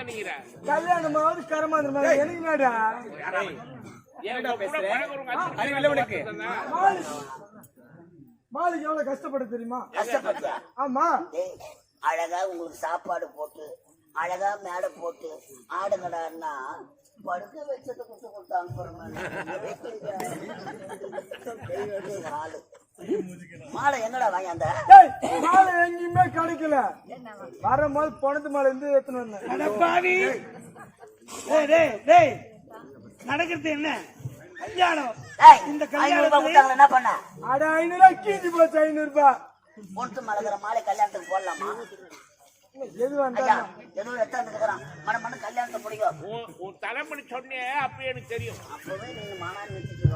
நீங்கிற கல்யாணமாவது கரமாந்திரமா எனக்கு என்னடா ஏன்டா பேசுற? அறிவில்லை உனக்கு. மாலு மாலுக்கு எவ்வளவு கஷ்டப்பட தெரியுமா? கஷ்டப்பட்டியா ஆமா. டேய், அழகா உங்களுக்கு சாப்பாடு போட்டு அழகா மேடை போட்டு ஆடுங்கடான்னா படுக்க வச்சதை கொடுத்து கொடுத்தாங்க ஆளு. மாலை எங்கடா வாங்கி அந்த மாலை எங்கேயுமே கிடைக்கல. வரும்போது பணத்து மாலை இருந்து எடுத்துன்னு வந்தேன். அடப்பாவி டேய் டேய் டேய். நடக்கிறது என்ன? கல்யாணம். இந்த கொடுத்தாங்க என்ன பண்ண? அட ஐநூறு ரூபாய் கீஞ்சி போச்சு ஐநூறு ரூபாய். பொண்ணு மலகிற மாலை கல்யாணத்துக்கு போடலாமா? எது ஐயா வந்தாலும் ஏதோ எடுத்தாந்து இருக்கிறான்? மன மன கல்யாணத்தை பிடிக்கும் உன் தலைமுடி சொன்னே அப்ப எனக்கு தெரியும். அப்பவே நீங்க மானா நிறுத்திட்டு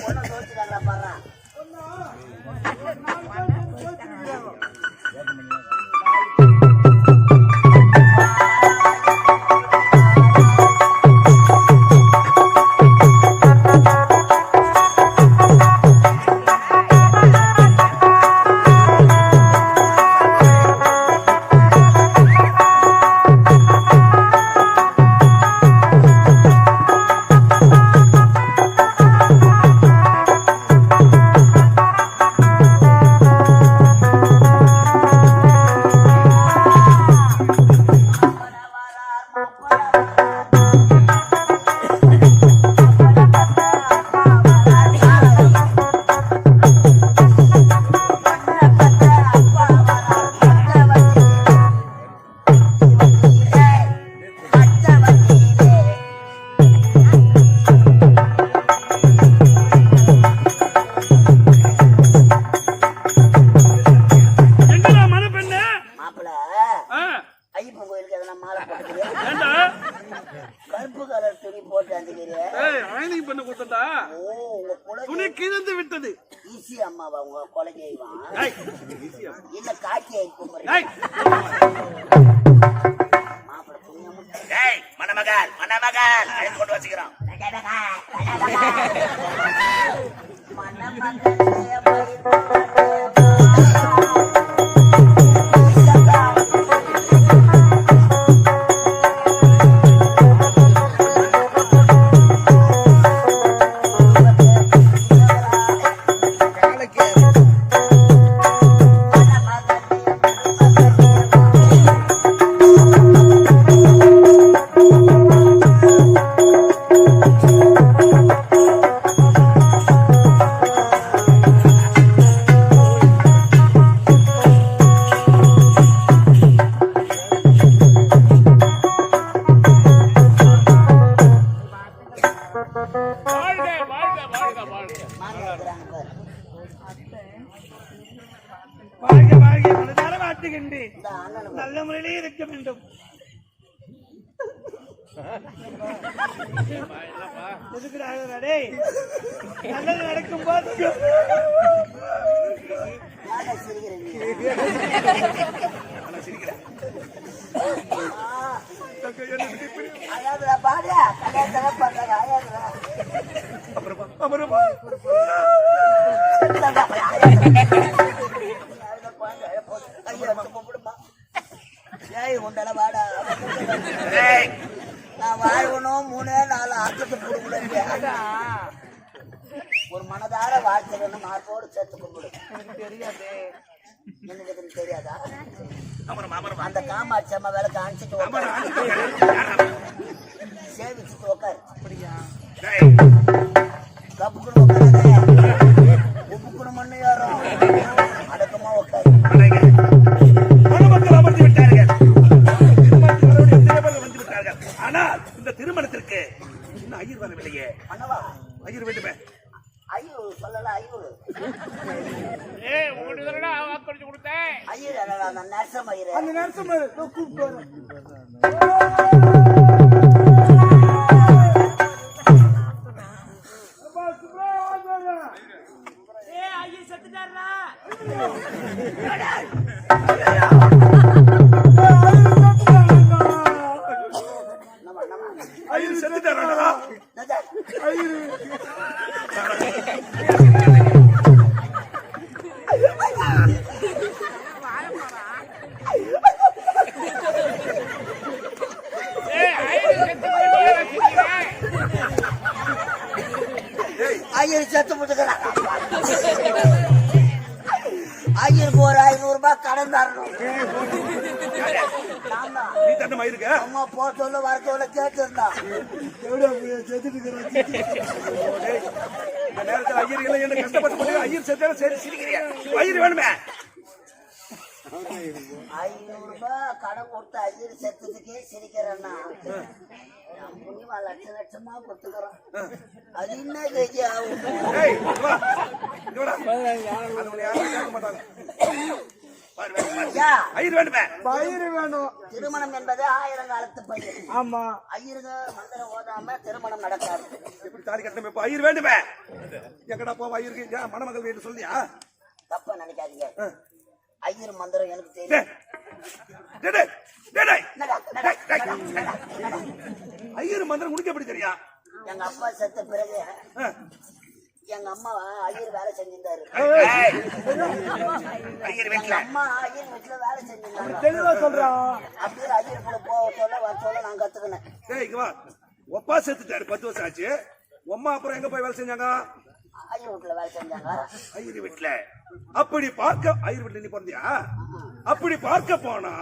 பொண்ணை தோச்சுட்டாங்களா பாரு கிழிந்து விட்டது. ஈசி அம்மாவா உங்க கொலை செய்வான் இல்ல மணமகள் மணமகள் கொண்டு வச்சுக்கிறோம். வாழ்க நான் வாழ்வனும் மூணே நாலு ஆக்கத்து கொடுக்கல ஒரு மனதார வாழ்த்துறன்னு மார்போடு சேர்த்து கும்பிடு எனக்கு எதுவும் தெரியாதா அந்த காமாட்சி அம்மா வேலை காமிச்சிட்டு உட்காரு. சேவிச்சுட்டு உட்காரு கப்புக்குன்னு உட்காராத உப்புக்குன்னு மண்ணு ஏறும் அடக்கமா உட்காரு ஆனால் இந்த திருமணத்திற்கு இன்னும் ஐயர் வரவில்லையே. பண்ணவா ஐயர் வேண்டுமே. அந்த நரசமயிர கூப்பிட்டு ஐயரு செத்துட்டாரா ஐயரு. ஐயருக்கு ஒரு ஐநூறு ரூபாய் கடன் தரணும். அம்மா போ சொல்ல வர சொல்ல கேட்டிருந்தா நேரத்தில் ஐயர் ஐயர் செத்தாலும் சரி சிரிக்கிறியா ஐயர் வேணுமே. ஐநூறு ரூபாய் கடன் கொடுத்து ஐயர் செத்ததுக்கே சிரிக்கிறேன்னா நான் புண்ணியமா லட்ச லட்சமா கொடுத்துக்கிறோம். அது என்ன கேஜி ஆகும்? திருமணம் என்பது ஆயிரம் காலத்து பயிர். ஆமா. ஐயருங்க மந்திரம் ஓதாம திருமணம் நடக்காது. எப்படி தாலி கட்டணும்? இப்போ ஐயர் வேண்டுமே? எங்கடா போவா ஐயருக்கு மணமகள் வீட்டு சொல்லியா? தப்பா நினைக்காதீங்க. ஐயர் மந்திரம் எனக்கு தெரியும்? ஐயர் மந்திரம் உனக்கு எப்படி தெரியும்? எங்க அப்பா செத்த பிறகு. எங்க அம்மா ஐயர் வேலை செஞ்சிருந்தாரு. அம்மா ஐயர் வீட்டுல வேலை சொல்றான் அப்படியே ஐயர் கூட போக சொல்ல வர சொல்ல நான் கத்துக்கினேன். ஒப்பா செத்துட்டாரு பத்து வருஷம் ஆச்சு. உம்மா அப்புறம் எங்க போய் வேலை செஞ்சாங்க? ஐயர் வீட்டுல வேலை செஞ்சாங்க ஐயர் வீட்டுல அப்படி பார்க்க ஐயர் வீட்டுல நீ பிறந்தியா? அப்படி பார்க்க போனா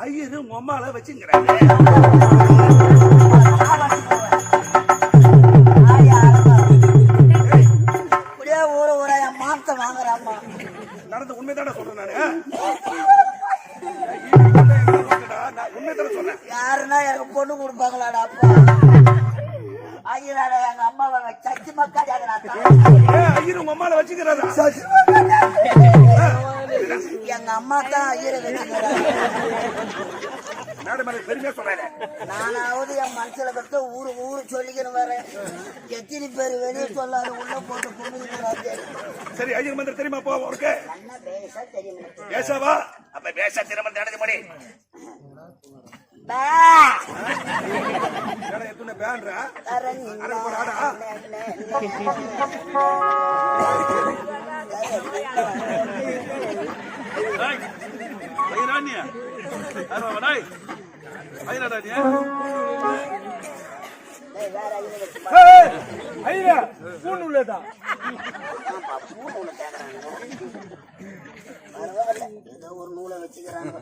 ஐயரு உங்க அம்மால வாங்குறாம்மா நடந்த உண்மைதானே சொல்றேன் நானு. நான் உண்மைதானே சொல்றேன். யாருன்னா எனக்கு பொண்ணு கொடுப்பாங்களாடா அப்பா ஐயராட எங்க அம்மாவை சச்சி மக்கள் ஏன் ஐயர் உங்க அம்மால வச்சுக்கிறாரா? எங்க அம்மா தான் ஐயரை வச்சுக்கிறாங்க. சொல்றேன். நானாவது என் மனசுல கட்ட ஊரு ஊரு சொல்லிக்கணும் வரேன் எத்தனை பேர் வெளியே சொல்லாத உள்ள போட்டு கும்பிடுறாங்க சரி ஐயர் மந்திரம் தெரியுமா? போ உனக்கு பேச தெரியும். ஏசாவா அப்ப பேச திருமணம் நடந்து முடி ஐயா பூண்டு உள்ளதா? ஆமாப்பா, பூ நூலை கேக்குறாங்க. பரவாயில்ல, ஏதோ ஒரு நூலை வச்சுக்கிறாங்க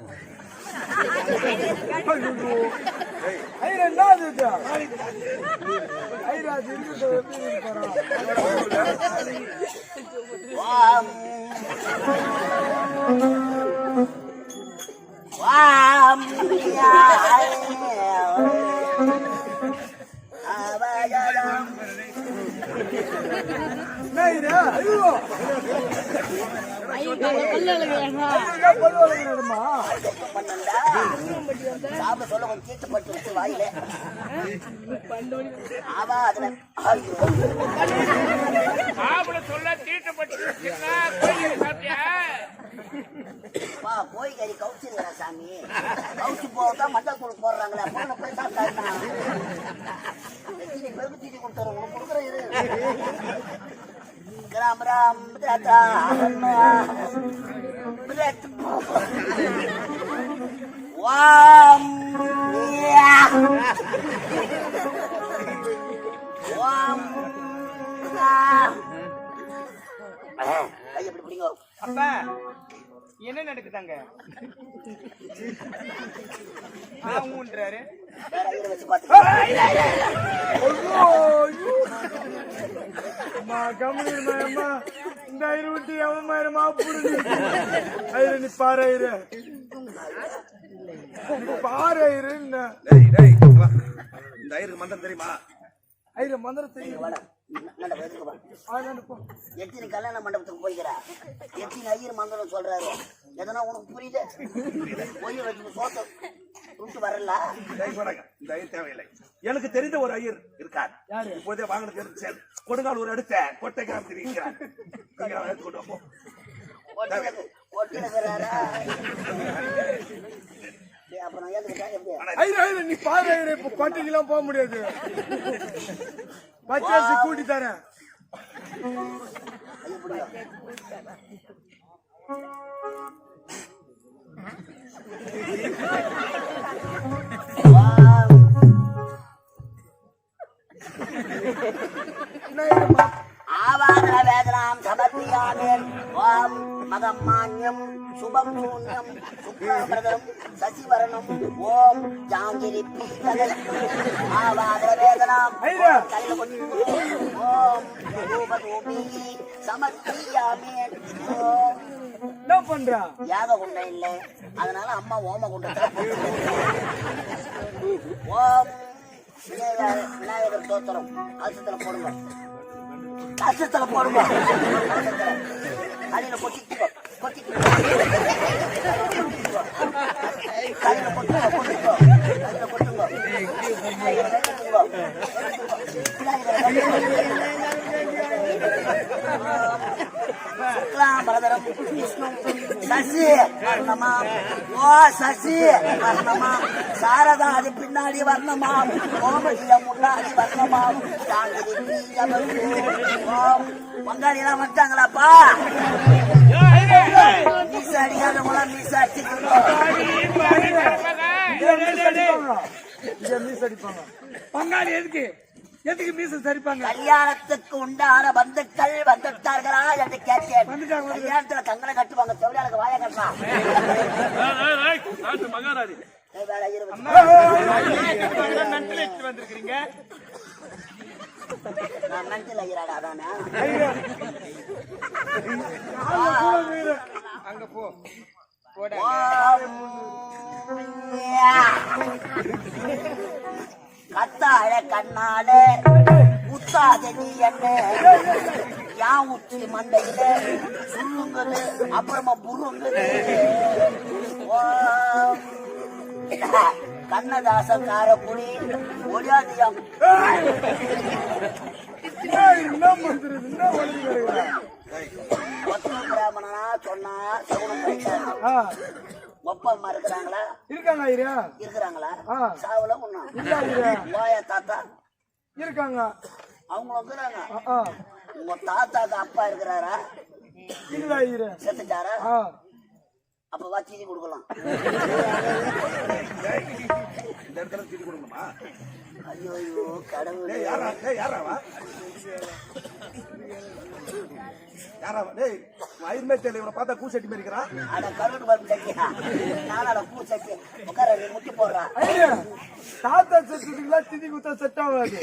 ஐயா சாப்பிட சொல்ல கொஞ்சம் தீட்டுப்பட்டு விட்டு வாயில. அவா அதுல. சாப்பிட சொல்ல தீட்டுப்பட்டு சாப்பிட்டியா? வா போய் கறி கவுச்சிருக்கிறா சாமி. கவுச்சு போதான் மஞ்சள் தூள் போடுறாங்களே போன போய் சாப்பிட்டாங்க எத்தனை பேருக்கு தீட்டி கொடுத்துறோம் உனக்கு கொடுக்குறேன் இது. ராம் ராம் தாத்தா வாம் யா. அம்மா, கம்முனு இருமா, அம்மா. இந்த ஐயரை விட்டு எவன் மயிரமா புடுங்க. ஐயரு, நீ பாரு ஐயரு. நீ பாரு ஐயரு, என்ன? இந்த ஐயருக்கு மந்திரம் தெரியுமா ஐயரு, மந்திரம் தெரியும். எத்தனை கல்யாண மண்டபத்துக்கு போய்க்கிறா எத்தனை ஐயர் மந்திரம் சொல்றாரு எதனா உனக்கு புரியுது பொய்ய வச்சு சோத்த விட்டு வரல. இந்த ஐயர் தேவையில்லை எனக்கு தெரிந்த ஒரு ஐயர் இருக்கார் யாரு? இப்போதே வாங்கினது தெரிஞ்சு கொடுங்கால் ஒரு அடுத்த கொட்டை கிராமத்தில் இருக்கிறார் நீங்க அவரை எடுத்து கொண்டு வா, போ. ஒட்டினுக்கிறாரா நீ பாரு இப்ப கோட்டைக்கெல்லாம் போக முடியாது. பச்சாசி கூட்டி தரேன். ஐயோ பிம்பம் சூன்யம் சுக்லாபிரதம் சசிவரணம் ஓம் ஜாங்கிரி ஆவாத வேதனாம். ஓம் ரூபதூபி சமர்ப்பியாமே. ஓம். என்ன பண்றா? யாக குண்டம் இல்லை. அதனால அம்மா ஓம குண்டத்தை ஓம். விநாயகர் விநாயகர் தோத்திரம் கலசத்துல போடுங்க. கலசத்துல போடுங்க. காலையில கொட்டிக்கோ கொட்டிக்கோ காலையில கொட்டுங்க கொட்டுங்க காலையில கொட்டுங்க சுக்லாம் பரதரம் விஷ்ணும் சசி சசி சாரதா அதிபி முன்னாடி வரணுமா கோமசியா முன்னாடி வரணுமா பங்காளி எல்லாம் வந்தாங்களாப்பா மீசா அடிக்காதவங்களா மீசா அடிச்சுக்கணும் பங்காளி எதுக்கு எதுக்கு மீச சரிப்பாங்க கல்யாணத்துக்கு உண்டான பந்துக்கள் வந்துட்டார்களா என்று கேட்டேன் கல்யாணத்துல கங்கணம் கட்டுவாங்க தொழிலாளர்கள் வாய கட்டலாம் மகாராஜி ஐயராடா அதானே அங்க போ போட கத்தாழ கண்ணால குத்தாத நீ என்ன யான் உச்சி மண்டையில சுருங்குது அப்புறமா புருங்குது ஓம். கண்ணதாசன் காரக்குடி ஒத்தன பிராமணனா சொன்னா சகுனம் ஆ. ஒப்பம்மா இருக்கிறாங்களா? இருக்காங்க ஐயா. இருக்கிறாங்களா. சாவுல ஒண்ணா? ஓயா தாத்தா? இருக்காங்க. அவங்க ஆ உங்க தாத்தாக்கு அப்பா இருக்கிறாரா? இல்ல ஐயா. செத்துட்டாரா? ஆ அப்ப வா சீனி கொடுக்கலாம். இந்த இடத்துல சீட்டு கொடுக்கணுமா? ஐயோ ஐயோ கடவுளே. யாரா? டேய் யாராவா யாராவா டேய் வயிறுமே தெரியல இவனை பார்த்தா கூசட்டி மாதிரி இருக்கிறான். அட கருடு பருப்பு சட்டியா? நானால பூ சட்டி. உட்கார நீ முட்டி போடுறா. ஐயா தாத்தா செத்துக்குள்ள திதி குத்தா செட் ஆகாது.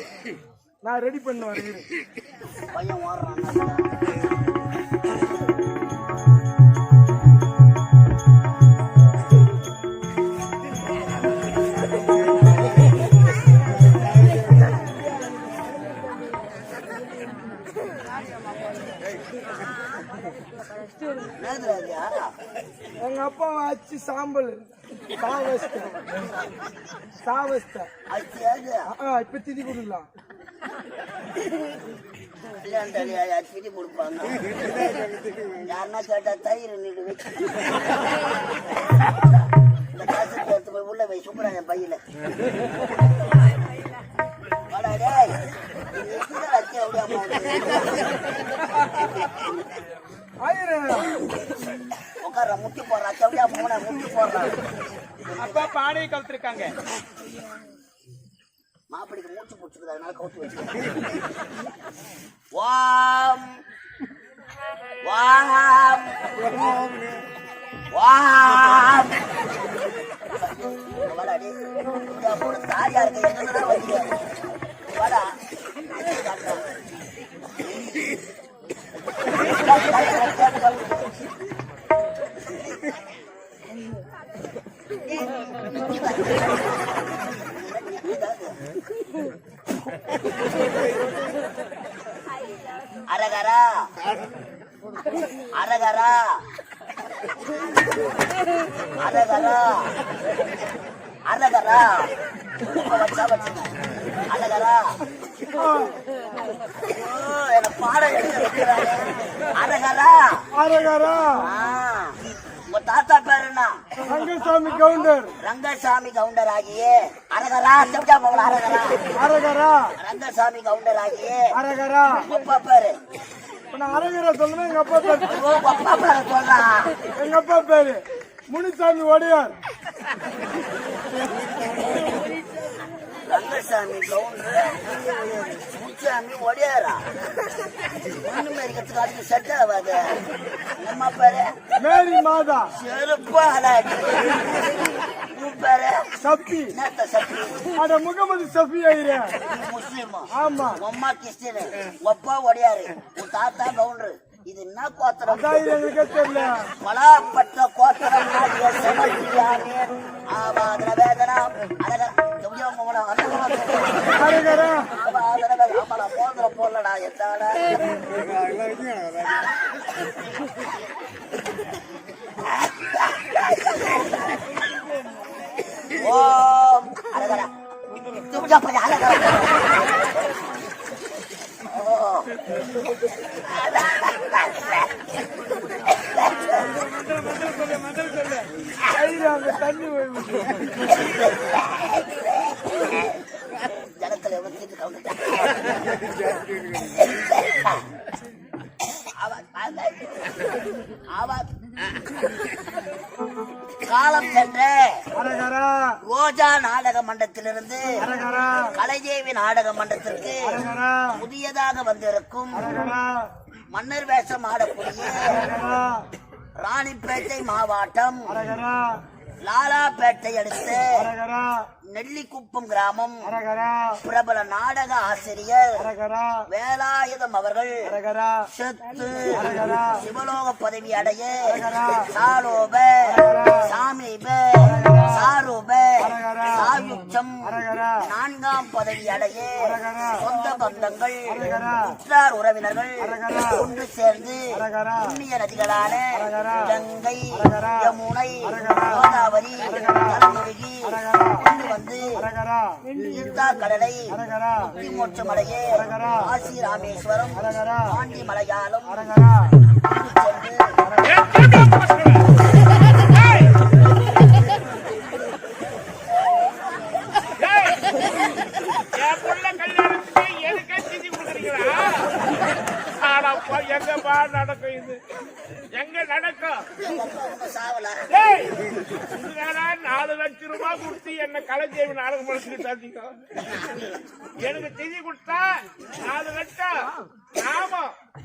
நான் ரெடி பண்ணுவேன். பையன் ஓடுறான் எங்க அப்பா வச்சு சாம்பல். சாவஸ்த. சாவஸ்த. அச்சு இப்ப திதி கொடுக்கலாம். திரி கொடுப்பாங்க? யாருன்னா கேட்டா தயிர் நீடு வச்சு இந்த காசு எடுத்து போய் உள்ள போய் சுப்புறாங்க பையில. வாடா உட்கார்றா முட்டி போடுறா செவடியா போன முட்டி போடுறா. அப்பா பானையை கவுத்திருக்காங்க. மாப்பிடிக்கு மூச்சு பிடிச்சிருக்குது அதனால கவுத்து வச்சு வாம். வாம். வாம். வாடா இருக்கு வாடா அரகரா அரகரா அரகரா அரகரா இப்ப வச்சா வச்சுங்க அரகரா ஓ, என்ன பாடம் எடுத்து வைக்கிறாங்க அரகரா அரகரா ஆ, உங்க தாத்தா பேர் என்ன ரங்கசாமி கவுண்டர் ரங்கசாமி கவுண்டர் ஆகியே அரகரா செப்டா போகல அரகரா. அரகரா. ரங்கசாமி கவுண்டர் ஆகியே அரகரா. உங்க அப்பா பேரு. இப்ப நான் அரகரா சொல்லணும் எங்க அப்பா பேரு. ஐயோ, உங்க அப்பா பேரை சொல்றா. எங்க அப்பா பேரு? முனிசாமி ஒடையார். ரங்க ராமசாமி கவுண்டர். முச்சாமி ஒடியாரா ஒண்ணு மறிக்கிறதுக்கு அதுக்கு செட் ஆகாது. நம்ம பாரு. மேரி மாதா. செருப்பு பேரு. சப்பி. என்னத்த சத்தி அட முகமது சஃபி ஐயா முஸ்லீமா? ஆமா. அம்மா கிறிஸ்டியனு. அப்பா ஒடியாரு உன் தாத்தா கவுண்டரு இது என்ன கோத்திரம்? தெரியல. பலாப்பட்ட கோத்திரம் ஆவாதன வேதனா அழக போடலடா எத்தாடா ஓம் அழகடா தும்ஜா பையா அழகடா ஓ ஐயா அங்க தண்ணி போய் ஜனத்துல வச்சுட்டு கவுந்துட்டா காலம் சென்ற ரோஜா நாடக மன்றத்திலிருந்து அரகரா கலைதேவி நாடக மன்றத்திற்கு அரகரா புதியதாக வந்திருக்கும் மன்னர் வேஷம் ஆடக்கூடிய ராணிப்பேட்டை மாவட்டம் லாலாப்பேட்டை அடுத்த நெல்லிக்குப்பம் கிராமம். பிரபல நாடக ஆசிரியர் வேலாயுதம் அவர்கள். செத்து சிவலோக பதவி அடைய சாலோப சாமீப நான்காம் பதவி அடைய. சொந்த பந்தங்கள் உற்றார் உறவினர்கள் ஒன்று சேர்ந்து புண்ணிய நதிகளான கங்கை யமுனை கோதாவரி அரகரா. கொண்டு வந்து தீர்த்தா கடலை அரகரா. மோட்சமடைய அரகரா. காசி ராமேஸ்வரம் பாண்டி மலையாளம் சென்று எங்கப்பா நடக்கும் இது? எங்க நடக்கும்? நாலு லட்சம் ரூபாய் கொடுத்து என்ன கலைஞர் நாடகம் படிச்சுட்டு தந்தீங்க எனக்கு திதி கொடுத்தா நாலு லட்சம். ஆமா.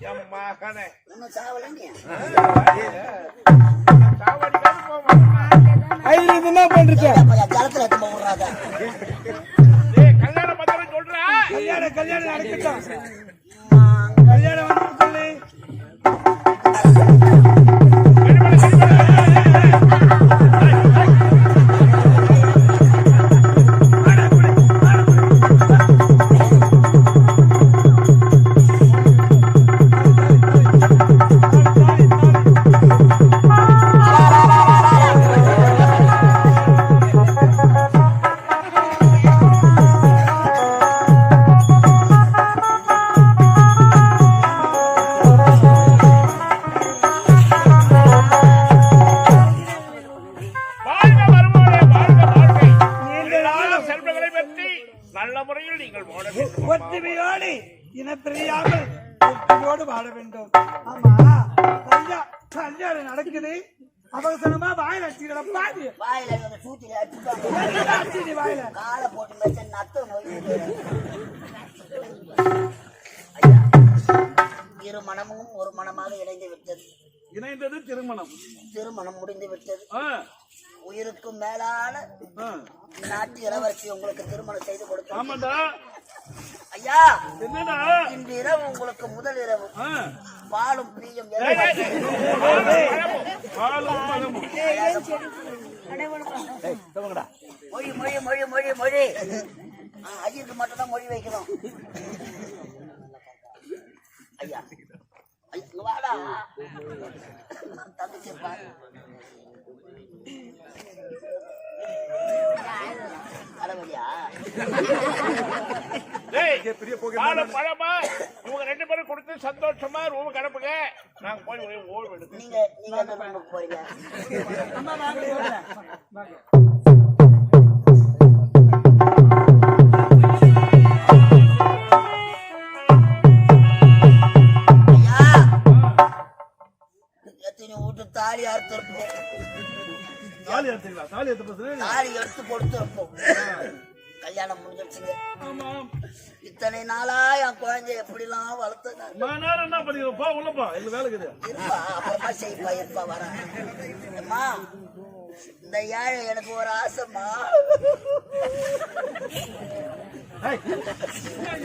என் மகனே. என்ன பண்றது ஜலத்துல எடுத்து போடுறாங்க ஏய், கல்யாண பத்திரம் சொல்றா? கல்யாணம் கல்யாணம் நடக்கட்டும். கல்யாணம் வந்து வாயில இவங்க சூத்தில அடிச்சுட்டாங்க அடிச்சு வாயில காலை போட்டு மேய்ச்ச இரு மனமும் ஒரு மனமாக இணைந்து விட்டது இணைந்தது திருமணம் திருமணம் முடிந்து விட்டது உயிருக்கும் மேலான. நாட்டு இளவரசி உங்களுக்கு திருமணம் செய்து ஆமாண்டா ஐயா இன்று இரவு உங்களுக்கு முதல் இரவு பாலும் பிரியும். பாலும் மொழி மொழி மொழி மொழி மொழி. ஆ, அஜித்துக்கு மட்டும் தான் மொழி வைக்கணும். ஐயா ஐயா, இங்க வாடா. தங்கச்சி பாரு அறவழியா பழமா இவங்க ரெண்டு பேரும் கொடுத்து சந்தோஷமா ரூம் கிளப்புங்க நாங்க போய் ஒரே ஓய்வு எடுத்து போறீங்க? தாலி அறுத்திருப்போம் தாலி எடுத்துக்கலாம் தாலி எடுத்து தாலி எடுத்து கொடுத்திருப்போம் கல்யாணம் முடிஞ்சிருச்சுங்க ஆமா இத்தனை நாளா என் குழந்தைய எப்படிலாம் வளர்த்து என்ன பண்ணிக்கிறோம் போ உள்ளப்பா. எங்க வேலை இருப்பா அப்புறமா செய்ப்பா இருப்பா வரேன் அம்மா இந்த ஏழை எனக்கு ஒரு ஆசைம்மா.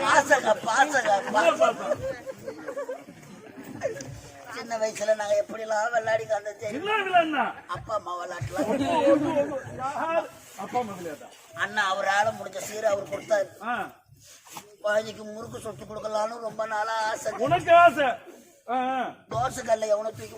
பாசங்க பாசங்க சின்ன வயசுல நாங்க எப்படிலாம் விளையாடி தெரியும்? அப்பா அம்மா விளையாட்டுலாம் யார்? அப்பா அம்மா விளையாட்டா? அண்ணா அவரால முடிஞ்ச சீரை அவர் கொடுத்தாரு. குழந்தைக்கு முறுக்கு சொத்து கொடுக்கலான்னு ரொம்ப நாளா ஆசை. உனக்கு ஆசை. தோசை கல்ல எவனோ தூக்கி